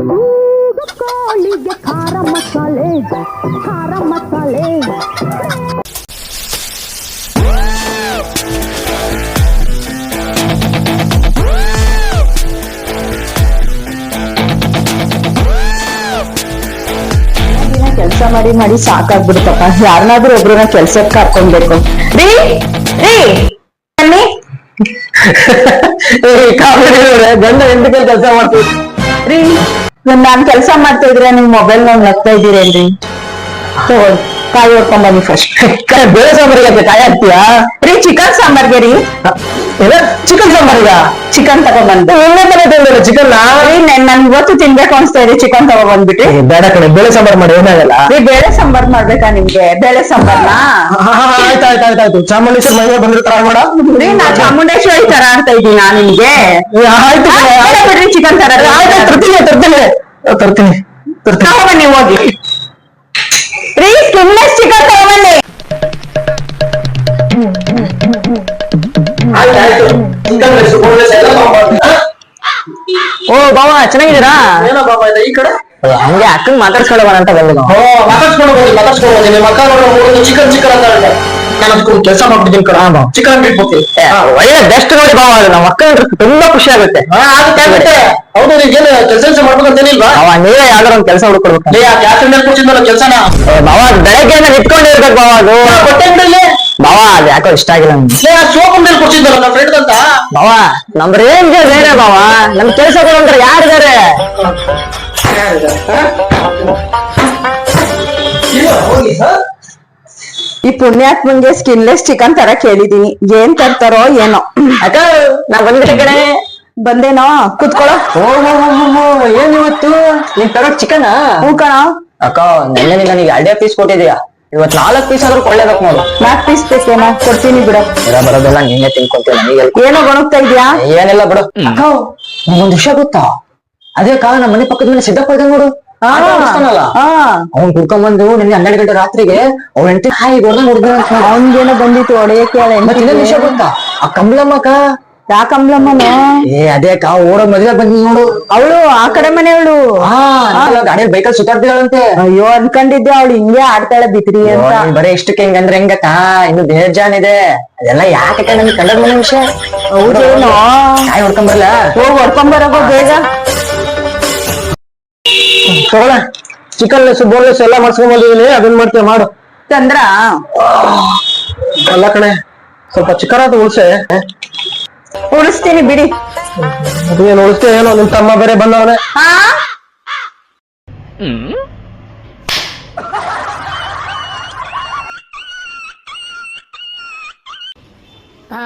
ಕೂಗು ಕೋಳಿಗೆ ಖಾರ ಮಸಾಲೆ ಖಾರ ಮಸಾಲೆ ಕೆಲಸ ಮಾಡಿ ಮಾಡಿ ಸಾಕಾಗ್ಬಿಡುತ್ತಪ್ಪ ಯಾರನ್ನಾದ್ರೂ ಒಬ್ರನ್ನ ಕೆಲ್ಸಕ್ಕೆ ಕರ್ಕೊಂಡ್ಬೇಕು ರೀ ರೀ ಬನ್ನಿ ಕಾಮಿಡಿ ಗಂಡ ಹೆಂಡತಿ ಕೆಲಸ ಮಾಡ್ತೀವಿ ರೀ ಇವಾಗ್ ನಾನ್ ಕೆಲಸ ಮಾಡ್ತಾ ಇದ್ರೆ ನಿಮ್ ಮೊಬೈಲ್ ನೋಡ್ ನಗ್ತಾ ಇದ್ದೀರೇನ್ರಿ? ಕಾಯಿ ಹೊಡ್ಕೊಂಡ್ ಬನ್ನಿ ಫಸ್ಟ್ ಬೇಳೆ ಸಾಂಬಾರಿಗೆ ಕಾಯಿ ಹಾಕ್ತೀಯಾ ಚಿಕನ್ ಸಾಂಬಾರ್ಗೆ ರೀ ಚಿಕನ್ ಸಾಂಬಾರಿಗ ಚಿಕನ್ ತಗೊಂಡ್ಬಂದು. ಒಳ್ಳೆ ಮನೆ ತಂದಿಲ್ಲ ಚಿಕನ್ ನನ್ ಇವತ್ತು ತಿನ್ಬೇಕು ಅನ್ಸ್ತಾ ಇದೆ ಚಿಕನ್ ತಗೊಂಡ್ಬಂದ್ಬಿಟ್ಟು. ಬೇಡ ಕಡೆ ಬೇಳೆ ಸಾಂಬಾರ್ ಮಾಡಿ ಏನಾಗಲ್ಲ? ಈ ಬೇಳೆ ಸಾಂಬಾರ್ ಮಾಡ್ಬೇಕಾ ನಿಮ್ಗೆ? ಬೇಳೆ ಸಾಂಬಾರ್ನ? ಆಯ್ತು ಆಯ್ತು ಆಯ್ತು ಆಯ್ತು. ಚಾಮುಂಡೇಶ್ವರಿ ಮನೆ ತರ ಮೇಡ ರೀ ನಾ ಚಾಮುಂಡೇಶ್ವರಿ ತರ ಅಂತ ನಾ ನಿಮ್ಗೆ? ಆಯ್ತು ಬಿಡ್ರಿ ಚಿಕನ್ ತರ ಆಯ್ತು ತರ್ತೀನಿ ತರ್ತೀನಿ. ತರ್ತೀನಿ ತರ್ತೀನಿ. ಹೋಗಿ. ರೀ ಸ್ಕಿನ್ಲೆಸ್ ಚಿಕನ್ ತಗೊಂಬನ್ನಿ ಓ ಬಾವ ಚೆನ್ನಾಗಿದ್ದೀರಾ? ಏನೋ ಬಾಬಾ ಇದೆ ಈ ಕಡೆ ಹಂಗೆ ಅಕ್ಕನ್ ಮಾತಾಡ್ಸ್ಕೊಳ್ಳೋಣ ಅಂತ ಬಂದ. ಓ ಮಾತಾಡ್ಸ್ಕೊಂಡು ನಿಮ್ಮ ಅಕ್ಕ ನೋಡೋ ಮೂರು ಚಿಕನ್ ಚಿಕನ್ ಅಂತ ಹೇಳಿದೆ ನಾನು ಅದಕ್ಕೊಂದು ಕೆಲಸ ಮಾಡ್ಬಿಟ್ಟಿದ್ದೀನಿ ಕಣ. ಚಿಕನ್ ಬಿಟ್ಬಿಡ್ತೀನಿ ಒಳ್ಳೆ ಬೆಸ್ಟ್ ನೋಡಿ ಬಾವ ಅದು. ನಮ್ಮ ಅಕ್ಕ ತುಂಬಾ ಖುಷಿ ಆಗುತ್ತೆ. ಹಾ ಆಗುತ್ತೆ ಆಗುತ್ತೆ ಹೌದು ನೀನ್ ಏನು ಕೆಲಸ ಕೆಲಸ ಮಾಡ್ಬೇಕಂತೇನಿಲ್ವಾ ಅವ ನೀವೇ ಯಾವ್ದಾರ ಒಂದ್ ಕೆಲಸ ಹುಡ್ಕೊಡ್ಬೇಕು ಲೇ ಆ ಗ್ಯಾಸ್ ಮೇಲೆ ಕೊಡ್ತಿದ್ನಲ್ಲ ಕೆಲಸನ? ಬಾವ ಬೆಳಗ್ಗೆಯಿಂದ ನಿಂತ್ಕೊಂಡಿರ್ಬೇಕು ಬಾವ ಅದು. ಕೊಟ್ಟೆ ಬಾವ ಅದು ಯಾಕೋ ಇಷ್ಟ ಆಗಿಲ್ಲ ನಮ್ಗೆ ಲೇ ಆ ಸೋಪ್ ಮೇಲೆ ಕೊಡ್ತಿದ್ನಲ್ಲ ಫ್ರೆಂಡ್ ಅಂತ? ಬಾವ ನಮ್ ರೇಂಜ್ ಬೇರೆ ಬಾವ. ನಮ್ ಕೆಲಸ ಕೊಡೋಂದ್ರೆ ಯಾರಿದ್ದಾರೆ ಇಲ್ಲ ಹೋಗಿ ಈ ಪುಣ್ಯಾತ್ಮಂಗೆ ಸ್ಕಿನ್ಲೆಸ್ ಚಿಕನ್ ತರ ಕೇಳಿದೀನಿ. ಏನ್ ತರ್ತಾರೋ ಏನೋ. ಅಕ್ಕ? ನಾ ಬಂದಿದ್ದೆ ಕಡೆ ಬಂದೇನೋ ಕುತ್ಕೊಳ್ಳೋ. ಏನ್ ಇವತ್ತು? ನೀನ್ ತರೋ ಚಿಕನ್ ಹೂ ಕಣ. ಅಕ್ಕ ನೆನ್ನೆ ನನಗೆ ಎರಡೇ ಪೀಸ್ ಕೊಟ್ಟಿದ್ಯಾ? ಇವತ್ ನಾಲ್ಕ್ ಪೀಸ್ ಆದ್ರೂ ಕೊಳ್ಳೇಬೇಕು ನೋಡು. ನಾಲ್ಕು ಪೀಸ್ ಬೇಕೇನ? ಕೊಡ್ತೀನಿ ಬಿಡು. ಇರ ಬರೋದೆಲ್ಲ ನೀನೇ ತಿನ್ಕೊಳ್ತೀನಿ ನನಗೆ ಏನೋ ಗೊಣಗ್ತಾ ಇದ್ಯಾ? ಏನಿಲ್ಲ ಬಿಡು. ಅಕ್ಕ ನಿಮ್ಗೊಂದ್ ವಿಷಯ ಗೊತ್ತಾ? ಅದೇ ಕಾಲ ನಮ್ಮ ಮನೆ ಪಕ್ಕದ ಮೇಲೆ ಸಿದ್ದಪ್ಪ ಇದ್ದ ನೋಡು. ಆ, ಕುಡ್ಕೊಂಡ್ ಬಂದು ಅವ್ನ್ ನಿನ್ನೆ ಹನ್ನೆರಡು ಗಂಟೆ ರಾತ್ರಿಗೆ ಅವ್ನ ಹೆಂಡತಿ ಹಾಯಿ ಹೊಡೆದ ನೋಡಿದ ಅವ್ನ್ಗೇನೋ ಬಂದಿತ್ತು ಕೇಳ ಇನ್ನೊಂದ್ ವಿಷಯ ಗೊತ್ತಾ? ಆ ಕಂಬಳಮ್ಮಕ್ಕ ಯಾಕಂಬ್ಲಮ್ಮನು ಏ ಅದೇ ಕಾ ಓಡೋ ಮದ್ವೆ ಬಂದ್ ನೋಡು. ಅವಳು ಆ ಕಡೆ ಮನೆಯವಳು. ಹಾ ಗಾಡಿಯಲ್ಲಿ ಬೈಕಲ್ಲಿ ಸುತ್ತಾಡ್ತಿದ್ದಾಳಂತೆ. ಅಯ್ಯೋ ಅನ್ಕೊಂಡಿದ್ದೆ ಅವಳು ಹಿಂಗೆ ಆಡ್ತಾಳೆ ಬಿತ್ರಿ ಅಂತ. ಬರೀ ಇಷ್ಟಕ್ಕೆ ಹಿಂಗಂದ್ರೆ ಹೆಂಗಕ್ಕ? ಇನ್ನು ಬೇಜಾನ್ ಇದೆ ಅದೆಲ್ಲ ಯಾಕೆ ನಮ್ಗೆ ಕನ್ನಡ ಮನೆ ವಿಷಯ? ಹೌದೇನೋ ಕಾಯಿ ಹೊಡ್ಕೊಂಬರ್ಲ? ಹೋಗಿ ಹೊಡ್ಕೊಂಬರಗೋ ಬೇಗ. ತಗೊಳ ಚಿಕನ್ ಲೆಸ್ ಬೋನ್ಲೆಸ್ ಎಲ್ಲ ಮಾಡ್ಸ್ಕೊಂಡ್ ಬಂದಿದ್ದೀನಿ. ಅದನ್ನ ಮಾಡ್ತೇವೆ ಮಾಡು. ಚಂದ್ರ? ಅಲ್ಲ ಕಣೆ ಸ್ವಲ್ಪ ಚಿಕನ್ ಅದು ಉಳ್ಸೆ. ಉಳಿಸ್ತೀನಿ ಬಿಡಿ ಏನು ಉಳಿಸ್ತೇ ಏನೋ ನಿಮ್ ತಮ್ಮ ಬೇರೆ ಬಂದವನೆ ಹಾ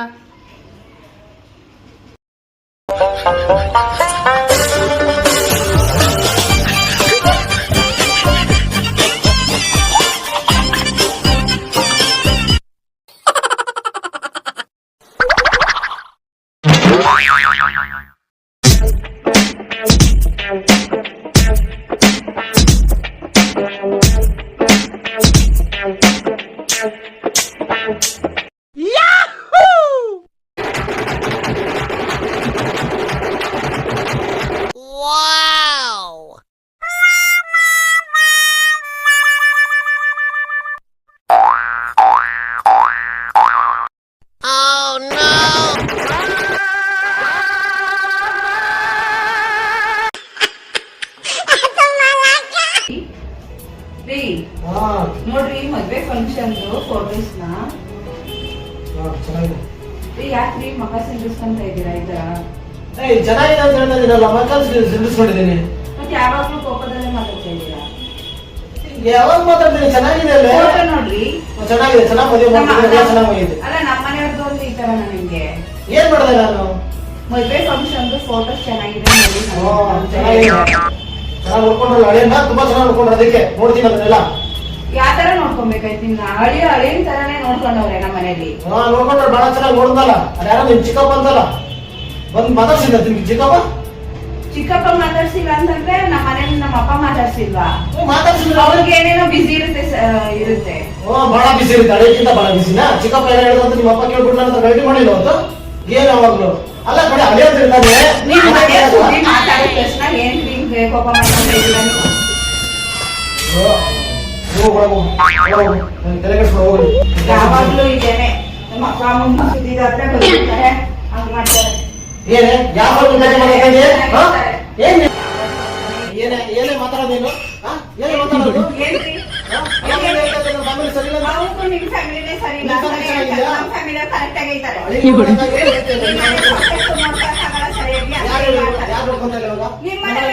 ರೀ ನೋಡ್ರಿ ಮದ್ವೆ ಫಂಕ್ಷನ್ ಫೋಟೋಸ್ನ. ರೀ ಯಾಕ್ರಿ ಮಗ ಸಿಂಗಿಸ್ಕೊಂತ ಇದೀರಾ ತರ ಏಯ್ ಚೆನ್ನಾಗಿದೆ ಅಂತ ಹೇಳ್ತಾ ಇದ್ದೀರಲ್ಲ ಮಕ್ಕಳು ಸಿಡಿಸ್ಕೊಂಡಿದ್ದೀನಿ ಮತ್ ಯಾವಾಗ್ಲೂ ಕೋಪದಲ್ಲೇ ಮಾತಾಡ್ತಾ ಇದ್ದೀರಾ? ಯಾವಾಗ ಮಾತಾಡ್ತೀನಿ ಚೆನ್ನಾಗಿದೆ ಅಲ್ಲೇ ಫೋಟೋ ನೋಡ್ರಿ. ಚೆನ್ನಾಗಿದೆ ಚೆನ್ನಾಗಿ ಮದುವೆ ನಮ್ಮ- ಅಲ್ಲ ಮನೆಯವ್ರದ್ದು ಒಂದು ಈ ತರ ನನಗೆ. ಏನ್ ಮಾಡಿದೆ ನಾನು? ಮದ್ವೆ ಫಂಕ್ಷನ್ ಫೋಟೋಸ್ ಚೆನ್ನಾಗಿದೆ ನೋಡಿ. ಅಂತ ಹೇಳಿದ್ರು. ಚೆನ್ನಾಗಿ ನೋಡ್ಕೊಂಡ್ರಲ್ಲ ಹಳೆಯನ್ನ ತುಂಬಾ ಚೆನ್ನಾಗಿ ನೋಡ್ಕೊಂಡ್ರೆ ಅದಕ್ಕೆ. ನೋಡ್ತೀನಿ ಅದನ್ನೆಲ್ಲ. ಯಾವ ತರ ನೋಡ್ಕೊಬೇಕಾಯ್ತು ಇನ್ನ? ಹಳಿ ಹಳಿನ ತರಾನೇ ನೋಡ್ಕೊಂಡವ್ರೆ ನಮ್ಮ ಮನೇಲಿ. ಹಾ ನೋಡ್ಕೊಂಡ್ರೆ ಬಹಳ ಚೆನ್ನಾಗಿ ನೋಡ್ದಲ್ಲ. ಅದ್ಯಾರೋ ನಿಮ್ ಚಿಕ್ಕಪ್ಪ ಅಂತಲ್ಲ. ಬಂದ್ ಮಾತಾಡ್ಸಿದ್ದ ನಿಮ್ಗೆ ಚಿಕ್ಕಪ್ಪ? ಚಿಕ್ಕಪ್ಪ ಮಾತಾಡ್ಸಿಲ್ಲ ಅಂತಂದ್ರೆ ನಮ್ಮ ಮನೇಲಿ ನಮ್ಮ ಅಪ್ಪ ಮಾತಾಡ್ಸಿಲ್ವಾ? ಹ್ಮ್, ಮಾತಾಡ್ಸಿದ್ರು. ಅವ್ರಿಗೆ ಅವ್ರಿಗೆ ಏನೇನೋ ಬಿಸಿ ಇರುತ್ತೆ ಸ- ಇರುತ್ತೆ. ಓ ಬಹಳ ಬಿಸಿ ಇರುತ್ತೆ. ಹಳೆಯಕ್ಕಿಂತ ಬಹಳ ಬಿಸಿನಾ ಚಿಕ್ಕಪ್ಪ ಎಲ್ಲ ಹೇಳೋದು ನಿಮ್ಮ ಅಪ್ಪ ಕೇಳ್ಬಿಟ್ಟು ನನ್ನ ರೆಡಿ ಮಾಡಿಲ್ಲ ಅವತ್ತು? ಏನ್ ಯಾವಾಗ್ಲೂ ಅಲ್ಲ ಕಡೆ ಹಳೆ ಅಂತ ಹೇಳ್ತಾನೆ ನೀವ್ ಮನೆ ಸುದ್ದಿ ಮಾತಾಡಿದ ತಕ್ಷಣ ಏನ್ ಹಿಂಗ್ ಮೇಲೆ ಕೋಪ ಮಾಡ್ಕೊಂಡೆ ಇಲ್ಲ ನೀವು. ಯಾವಾಗ್ಲೂ ಇದೇನೆ ನಮ್ಮ ಅಪ್ಪ ಅಮ್ಮ ಸುದ್ದಿದಾದ್ರೆ ಬಂದಿರ್ತಾರೆ ಹಂಗ್ ಮಾಡ್ತಾರೆ ಏನೇ ಯಾವ ಮುಖಾಜಿ ಮಾಡ್ಕೊಂಡೆ? ಹಾ? ಏನ್ ನೀ- ಏನೇ ಏನೇ ಮಾತಾಡೋದೇನು ಹಾ? ಏನೇ ಮಾತಾಡೋದು ಏನ್ರಿ? ಹಾ? ಯಾವಾಗ ಹೇಳ್ತಾ ಇದ್ದೀರಿ? ನಮ್ಮ family ಸರಿ ಇಲ್ಲ ಅಂತ? ಅವ್ರ್ಗೂ ನಿಮ್ ಫ್ಯಾಮಿಲಿನೇ ಸರಿ ಇಲ್ಲ ನಿಮ್ಮ ಅಂತಾನೆ family ಹೇಳ್ತಾರೆ. ಚೆನ್ನಾಗಿದ್ಯಾ? ನಮ್ಮ ಫ್ಯಾಮಿಲಿ ಕರೆಕ್ಟ್ ಆಗೈತಾರೆ ಅಳಿಲು ನೋಡಕ್ಕಾಗಿ ಹೇಳ್ತೇನೆ. ನಿಮ್ಮ ಮನೆ ಪಕ್ಕದ್ದು ನೋಡ್ಕೊಳಕ್ಕಾಗಲ್ಲ ಸರಿಯಾಗಿ ಯಾರು ಅಷ್ಟೇ ಮಾಡ್ತಾರೆ. ಯಾರು ನೋಡ್ಕೊಂತ ಇಲ್ಲ ಇವಾಗ? ನಿಮ್ಮ ಮನೇಲಿ ನೋಡ್ಕೊಂತಾ ಇಲ್ಲ, ನಮ್ಮ ಮನೇಲಿ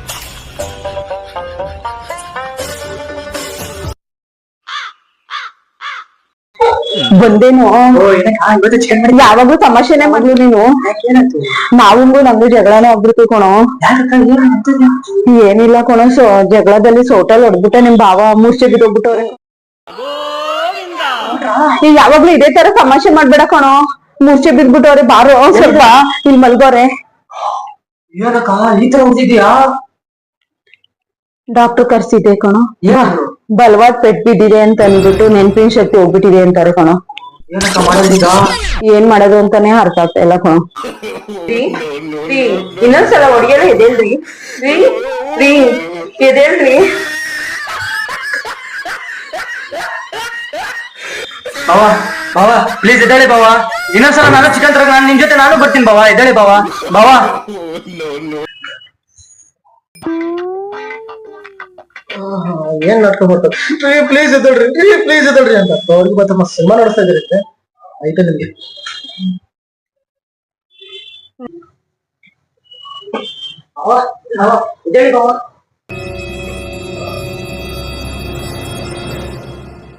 ಬಂದೇನು? ಯಾವಾಗ್ಲೂ ತಮಾಷೆನೆ ಮಾಡ್ಲು ನೀನು. ನಾವು ನಾವಂಗೂ ನಮ್ದು ಜಗಳನ ಆಗ್ಬಿಡ್ತು ಕಣೋ. ಏನಿಲ್ಲ ಕಣೋ ಸೊ ಜಗಳದಲ್ಲಿ ಸೋಟಲ್ ಹೊಡ್ಬಿಟ್ಟೆ ನಿಮ್ ಭಾವ ಮೂರ್ಛೆ ಬಿಟ್ಟೋಗ್ಬಿಟ್ಟವ್ರೆ. ಈಗ ಯಾವಾಗ್ಲೂ ಇದೇ ತರ ತಮಾಷೆ ಮಾಡ್ಬೇಡ ಕಣೋ. ಮೂರ್ಛೆ ಬಿದ್ಬಿಟ್ಟವ್ರೆ ಬಾರೋ ಸ್ವಲ್ಪ. ಇಲ್ಲಿ ಮಲ್ಗೋರೆ. ಡಾಕ್ಟರ್ ಕರ್ಸಿದ್ದೆ ಕಣೋ. ಬಲವಾದ್ ಪೆಟ್ ಬಿದ್ದಿದೆ ಅಂತ ಅಂದ್ಬಿಟ್ಟು ನೆನ್ಪಿನ ಶಕ್ತಿ ಹೋಗ್ಬಿಟ್ಟಿದೆ ಅಂತಾರೆ ಕಣ. ಏನ್ ಮಾಡೋದು ಅಂತಾನೆ ಅರ್ಥ ಆಗ್ತಾ ಇಲ್ಲ ಕಣ. ಇನ್ನೊಂದ್ಸಲ ಹೊಡಿಯಲ್ಲ ಎದೇಳ್ರಿ ರೀ ರೀ ಎದೇಳ್ರಿ ಬಾವ ಬಾವ ಪ್ಲೀಸ್ ಎದ್ದೇಳಿ ಬಾವ. ಇನ್ನೊಂದ್ಸಲ ನಾನು ಚಿಕನ್ ತರ ನಾನು ನಿಮ್ ಜೊತೆ ನಾನು ಬರ್ತೀನಿ ಬಾವ ಎದ್ದೇಳಿ ಬಾವ. ಬಾವ. ಏನ್ ನಾಟಕ ಮಾಡ್ತಾರೆ ಪ್ಲೀಸ್ ಎದ್ದೇಳ್ರಿ ಪ್ಲೀಸ್ ಎದ್ದಳ್ರಿ ಅಂತ. ಅವ್ರಿಗೆ ಮತ್ತೆ ಮತ್ತೆ ಸಿನಿಮಾ ನಡೆಸ್ತಾ ಇದ್ರಿ ಆಯ್ತಾ ನಿಮ್ಗೆ?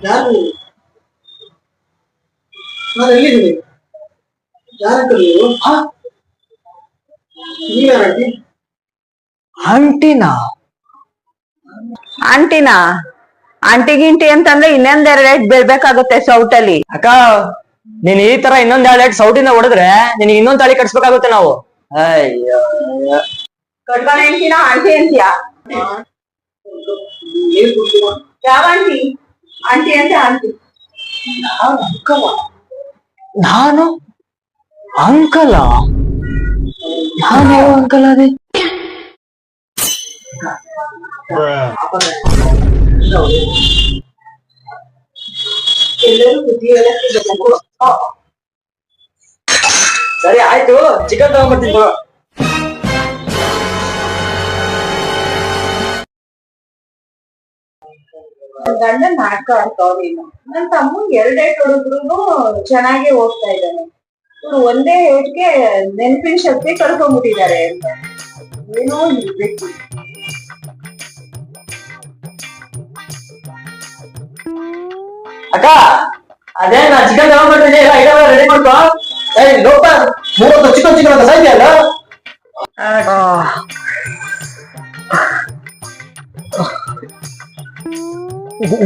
ಯಾರು ಆಂಟಿನಾ? ಆಂಟಿನಾ? ಆಂಟಿ ಗಿಂಟಿ ಅಂತಂದ್ರೆ ಇನ್ನೊಂದ್ ಎರಡ್ ಬೀಳ್ಬೇಕಾಗುತ್ತೆ ಸೌಟಲ್ಲಿ. ಅಕ್ಕ ನೀನ್ ಈ ತರ ಇನ್ನೊಂದ್ ಎರಡ್ ಸೌಟಿಂದ ಹೊಡೆದ್ರೆ ನಿನಗೆ ಇನ್ನೊಂದ್ ತಾಳಿ ಕಟ್ಸ್ಬೇಕಾಗುತ್ತೆ ನಾವು. ಅಯ್ಯೋ. ಕಟ್ಕೊಂಡ್ ಆಂಟಿ. ಅಂತೀಯ? ಯಾವ ಆಂಟಿ? ಆಂಟಿ ಅಂತ ಆಂಟಿ? ನಾನು ಅಂಕಲ ನಾನು ಯಾವ ಅಂಕಲ್ ಅದೇ? ಸರಿ ಆಯ್ತು. ಚಿಕನ್ ತಗೊಂಡ್ಬರ್ತೀನಿ ತಗೋ. ನನ್ ಗಂಡ ನಾಟಕ ಆಡ್ತಾವ್ರೇನು ನನ್ ತಮ್ಮಂಗ್ ಎರಡೇಟ್ ಹುಡುಗ್ರು ಚೆನ್ನಾಗಿ ಓದ್ತಾ ಇದ್ದಾನೆ ಇವ್ರು ಒಂದೇ ಏಟ್ಗೆ ನೆನಪಿನ ಶಕ್ತಿ ಕಳ್ಕೊಂಡ್ಬಿಟ್ಟಿದ್ದಾರೆ ಅಂತ. ಏನೋ ಇರ್ಬೇಕು ಅಕ್ಕ ಅದೇ ನಾ ಚಿಕನ್ ತಗೊಂಡ್ಬರ್ತೀನಿ ಎಲ್ಲ ಐಟಮ್ ರೆಡಿ ಮಾಡ್ಕೋ ಏಯ್ ಲೋಪ ಮೂವತ್ತು ಚಿಕನ್ ಚಿಕನ್ ಅಂತ ಸಾಯ್ತಿ ಅಲ್ಲ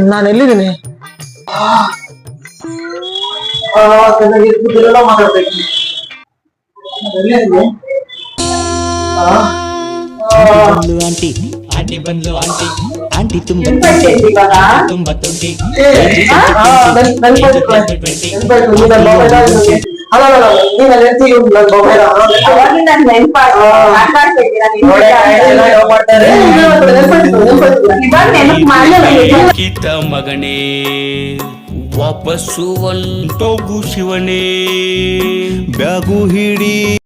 ನಾನು ಎಲ್ಲಿದ್ದೀನಿ ಇದೆಲ್ಲ ಮಾತಾಡ್ಬೇಕು ನಾನ್ ಎಲ್ಲಿದ್ದೀನಿ? ಆ? ಆ, ಬಂದ್ಲು ಆಂಟಿ ಆಂಟಿ ಬಂದ್ಲು ಆಂಟಿ. ಆಂಟಿ ತುಂಬಾ ತುಂಬಾ ತುಂಟಿ ನೆನಪು ಮಗನೇ ವಾಪಸ್ಸು ಒಂಟೋಗು ಶಿವನೇ. ಬ್ಯಾಗು ಹಿಡಿ